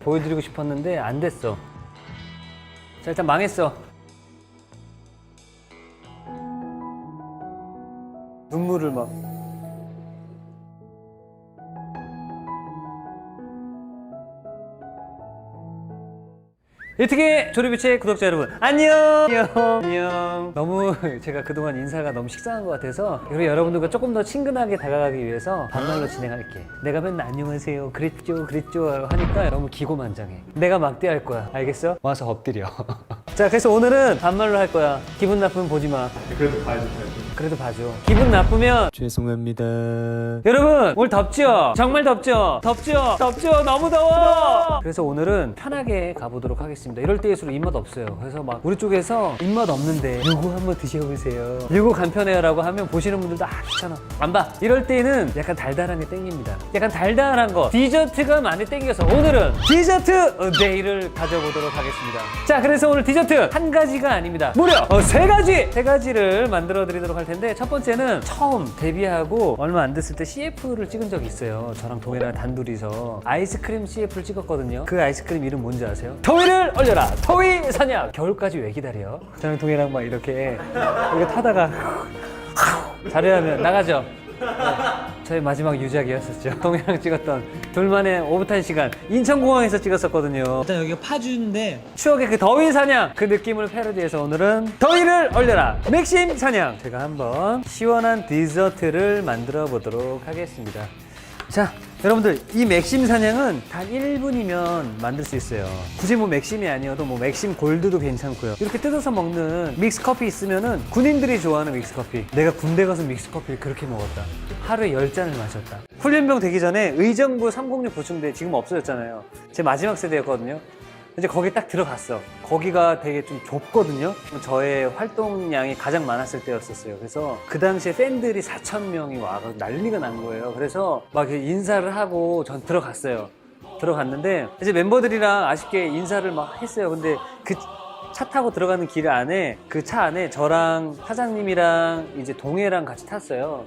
보여드리고 싶었는데 안 됐어. 자 일단 망했어. 눈물을 막. 이특의 조리비치 구독자 여러분 안녕 안녕 안녕 너무 제가 그동안 인사가 너무 식상한 것 같아서 그리고 여러분들과 조금 더 친근하게 다가가기 위해서 반말로 진행할게 내가 맨날 안녕하세요 그랬죠 그랬죠 하니까 너무 기고만장해 내가 막대할 거야 알겠어? 와서 엎드려 자 그래서 오늘은 반말로 할 거야 기분 나쁘면 보지 마 그래도 봐야죠. 그래도 봐줘 기분 나쁘면 죄송합니다. 여러분 오늘 덥죠? 정말 덥죠? 덥죠? 덥죠? 너무 더워! 그래서 오늘은 편하게 가보도록 하겠습니다 이럴 때일수록 입맛 없어요. 그래서 막 우리 쪽에서 입맛 없는데 요거 한번 드셔보세요. 요거 간편해요 라고 하면 보시는 분들도 아 귀찮아. 안 봐. 이럴 때는 약간 달달한 게 땡깁니다. 약간 달달한 거. 디저트가 많이 땡겨서 오늘은 디저트 데이를 가져보도록 하겠습니다. 자 그래서 오늘 디저트 한 가지가 아닙니다. 무려 어, 세 가지! 세 가지를 만들어 드리도록 할 텐데 첫 번째는 처음 데뷔하고 얼마 안 됐을 때 CF를 찍은 적이 있어요. 저랑 동해랑 단둘이서. 아이스크림 CF를 찍었거든요. 그 아이스크림 이름 뭔지 아세요? 더위를 얼려라. 더위 사냥 겨울까지 왜 기다려? 저랑 동해랑 막 이렇게 이거 타다가 자료하면 나가죠. 저의 마지막 유작이었었죠. 동해랑 찍었던 둘만의 오붓한 시간. 인천공항에서 찍었었거든요. 일단 여기가 파주인데 추억의 그 더위 사냥. 그 느낌을 패러디해서 오늘은 더위를 얼려라. 맥심 사냥. 제가 한번 시원한 디저트를 만들어 보도록 하겠습니다. 자, 여러분들 이 맥심 사냥은 단 1분이면 만들 수 있어요. 굳이 뭐 맥심이 아니어도 뭐 맥심 골드도 괜찮고요. 이렇게 뜯어서 먹는 믹스 커피 있으면은 군인들이 좋아하는 믹스 커피. 내가 군대 가서 믹스 커피를 그렇게 먹었다. 하루에 10잔을 마셨다. 훈련병 되기 전에 의정부 306 보충대 지금 없어졌잖아요. 제 마지막 세대였거든요. 이제 거기 딱 들어갔어. 거기가 되게 좀 좁거든요. 저의 활동량이 가장 많았을 때였었어요. 그래서 그 당시에 팬들이 4천 명이 와서 난리가 난 거예요. 그래서 막 인사를 하고 전 들어갔어요. 들어갔는데 이제 멤버들이랑 아쉽게 인사를 막 했어요. 근데 그 차 타고 들어가는 길 안에 그 차 안에 저랑 사장님이랑 이제 동해랑 같이 탔어요.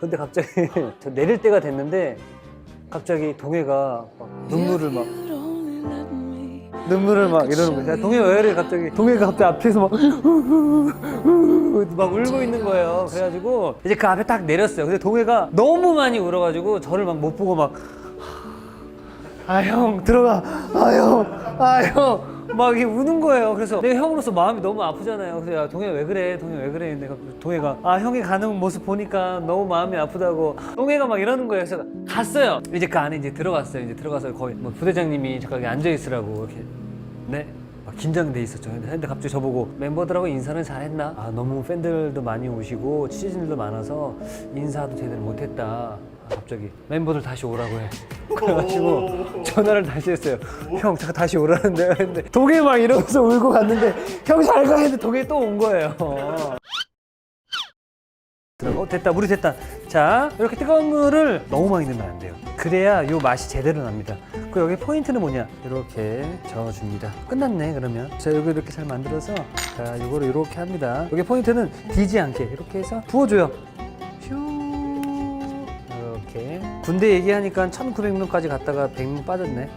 근데 갑자기 저 내릴 때가 됐는데 갑자기 동해가 막 눈물을 막 눈물을 막 이러는 거야. 동해 왜 이래 갑자기 동해가 갑자기 앞에서 막, 막 울고 있는 거예요. 그래가지고 이제 그 앞에 딱 내렸어요. 근데 동해가 너무 많이 울어가지고 저를 막 못 보고 막 아 형 들어가 아 형 아 형 막 이렇게 우는 거예요. 그래서 내가 형으로서 마음이 너무 아프잖아요. 그래서 야 동해 왜 그래? 동해 왜 그래? 내가 동해가 아 형이 가는 모습 보니까 너무 마음이 아프다고 동해가 막 이러는 거예요. 그래서 갔어요. 이제 그 안에 이제 들어갔어요. 이제 들어가서 거의 뭐 부대장님이 잠깐 앉아 있으라고 이렇게 네. 막 긴장돼 있었죠. 근데 갑자기 저보고 멤버들하고 인사는 잘했나? 아 너무 팬들도 많이 오시고 취재진들도 많아서 인사도 제대로 못했다. 아, 갑자기 멤버들 다시 오라고 해. 그래가지고 전화를 다시 했어요. 형, 잠깐 다시 오라는데. 근데 동해 막 이러면서 울고 갔는데 형 잘 가! 했는데 동해 또온 거예요. 어 됐다. 물이 됐다. 자 이렇게 뜨거운 물을 너무 많이 넣으면 안 돼요. 그래야 요 맛이 제대로 납니다. 그 여기 포인트는 뭐냐? 이렇게 저어줍니다. 끝났네 그러면. 자 여기 이렇게 잘 만들어서 자 요거를 이렇게 합니다. 여기 포인트는 디지 않게 이렇게 해서 부어줘요 군대 얘기하니까 1900명까지 갔다가 100명 빠졌네.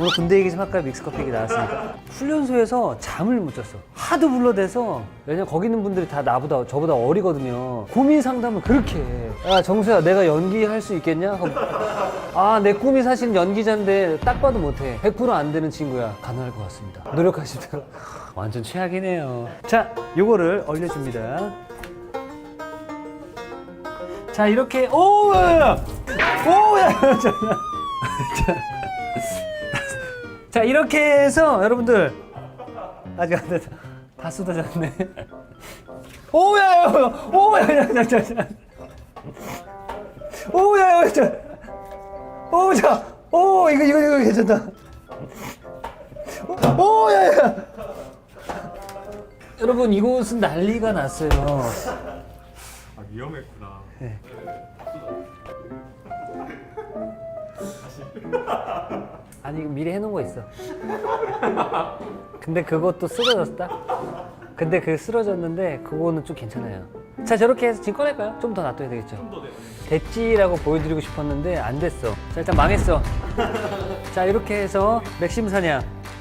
오늘 군대 얘기 좀 할까요? 믹스커피 얘기 나왔으니까. 훈련소에서 잠을 못 잤어. 하도 불러대서 왜냐면 거기 있는 분들이 다 나보다 저보다 어리거든요. 고민 상담을 그렇게 해 야 정수야 내가 연기할 수 있겠냐? 아내 꿈이 사실 연기자인데 딱 봐도 못해. 100%안 되는 친구야. 가능할 것 같습니다. 노력하시다가. 완전 최악이네요. 자 요거를 얼려줍니다 자 이렇게 오야 오야 자, 자 이렇게 해서 여러분들 아직 안 됐다. 다 쏟아졌네. 오야 오야 자자자 오야 자 오자 오 이거 이거 이거 괜찮다. 오야 야. 여러분 이곳은 난리가 났어요. 아 위험했구나. 아니 이거 미리 해놓은 거 있어. 근데 그것도 쓰러졌다. 근데 그 쓰러졌는데 그거는 좀 괜찮아요. 자 저렇게 해서 지금 꺼낼까요? 좀 더 놔둬야 되겠죠. 됐지라고 보여드리고 싶었는데 안 됐어 자 일단 망했어 자 이렇게 해서 맥심 사냥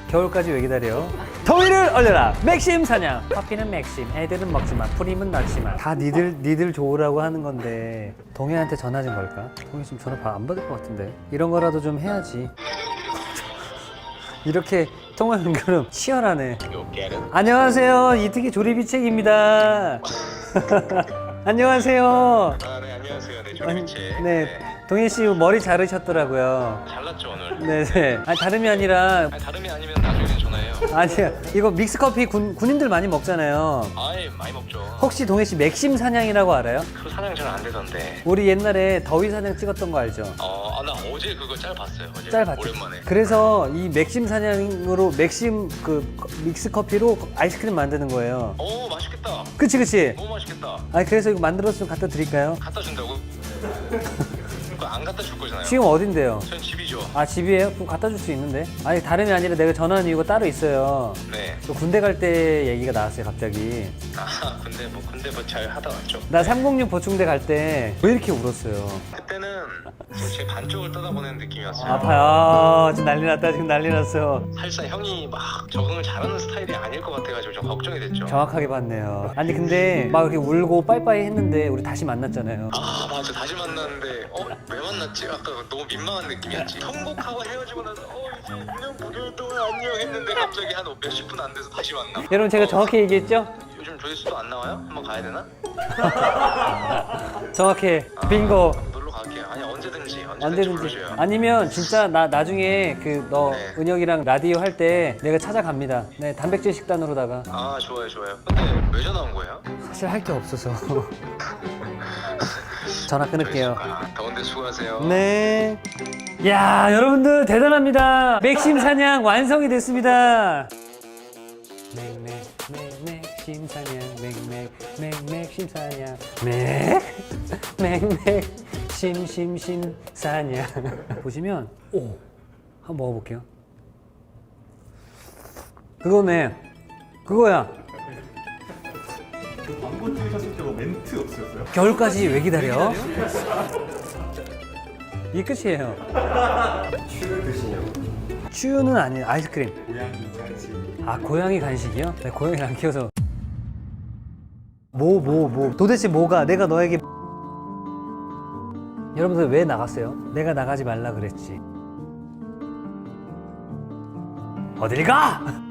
겨울까지 왜 기다려? 더위를 얼려라. 맥심 사냥. 커피는 맥심 애들은 먹지마 프림은 넣지마 다 니들 니들 좋으라고 하는 건데 동해한테 전화 좀 걸까? 동해 지금 전화 바- 안 받을 것 같은데. 이런 거라도 좀 해야지. 이렇게 통화 연결은 치열하네. 안녕하세요. 이특이 조리비책입니다. 안녕하세요. 아, 네, 안녕하세요. 네, 아니, 조리비치. 네 동해 씨 머리 자르셨더라고요. 잘났죠, 오늘? 네네. 아니 다름이 아니라 아니, 다름이 아니면. 아니야 이거 믹스 커피 군, 군인들 많이 먹잖아요 아이, 많이 먹죠. 혹시 동해 씨 맥심 사냥이라고 알아요? 그 사냥 잘 안 되던데. 우리 옛날에 더위 사냥 찍었던 거 알죠? 어, 아, 나 어제 그거 짤 봤어요. 어제. 짤 봤죠? 오랜만에. 그래서 이 맥심 사냥으로 맥심 그 커- 믹스 커피로 아이스크림 만드는 거예요 오, 맛있겠다. 그치 그치? 너무 맛있겠다. 아 그래서 이거 만들어서 좀 갖다 드릴까요? 갖다 준다고? 그거 안 갖다 줄 거잖아요. 지금 어딘데요? 전 집이죠. 아 집이에요? 그럼 갖다 줄 수 있는데 아니 다름이 아니라 내가 전화한 이유가 따로 있어요 네. 또 군대 갈 때 얘기가 나왔어요 갑자기 아, 근데 뭐, 근데 뭐 잘 하다 왔죠. 나 306 보충대 갈 때 왜 이렇게 울었어요 그때는 제 반쪽을 떠다보는 느낌이었어요. 아파요 아, 지금 난리 났다 지금 난리 났어 살짝 형이 막 적응을 잘하는 스타일이 아닐 것 같아가지고 좀 걱정이 됐죠. 정확하게 봤네요 아니 근데 막 이렇게 울고 빠이빠이 했는데 우리 다시 만났잖아요 아 맞아 다시 만났는데 어? 왜 만났지? 아까 너무 민망한 느낌이었지 통곡하고 헤어지고 나서 어 이제 1년 9개월 동안 안녕 했는데 갑자기 한 몇십 분 안 돼서 다시 만나 여러분 제가 어, 정확히 얘기했죠? 요즘 조회수도 안 나와요? 한번 가야 되나? 정확히 빙고 아니 언제든지 언제든지, 언제든지. 부르셔요. 아니면 진짜 나 나중에 그 너 네. 은혁이랑 라디오 할 때 내가 찾아갑니다. 네 단백질 식단으로다가. 아 좋아요 좋아요. 근데 왜 전화 온 거예요? 사실 할 게 없어서. 전화 끊을게요. 아, 더운데 수고하세요. 네. 야, 여러분들 대단합니다. 맥심 사냥 완성이 됐습니다. 맥맥 맥맥 심사냥. 맥맥 맥맥 심사냥. 맥 맥맥 심심심 사냥 보시면 오 한번 먹어볼게요. 그거네. 그거야. 그 광고 찍으셨을 때뭐 멘트 없으셨어요? 겨울까지 왜 기다려? 이게 끝이에요. 추를 드시냐고. 츄는 아닌 아이스크림. 고양이 간식. 아 고양이 간식이요? 네, 고양이를 안 키워서 뭐 뭐 뭐 도대체 뭐가 내가 너에게 여러분들 왜 나갔어요? 내가 나가지 말라 그랬지 어딜 가?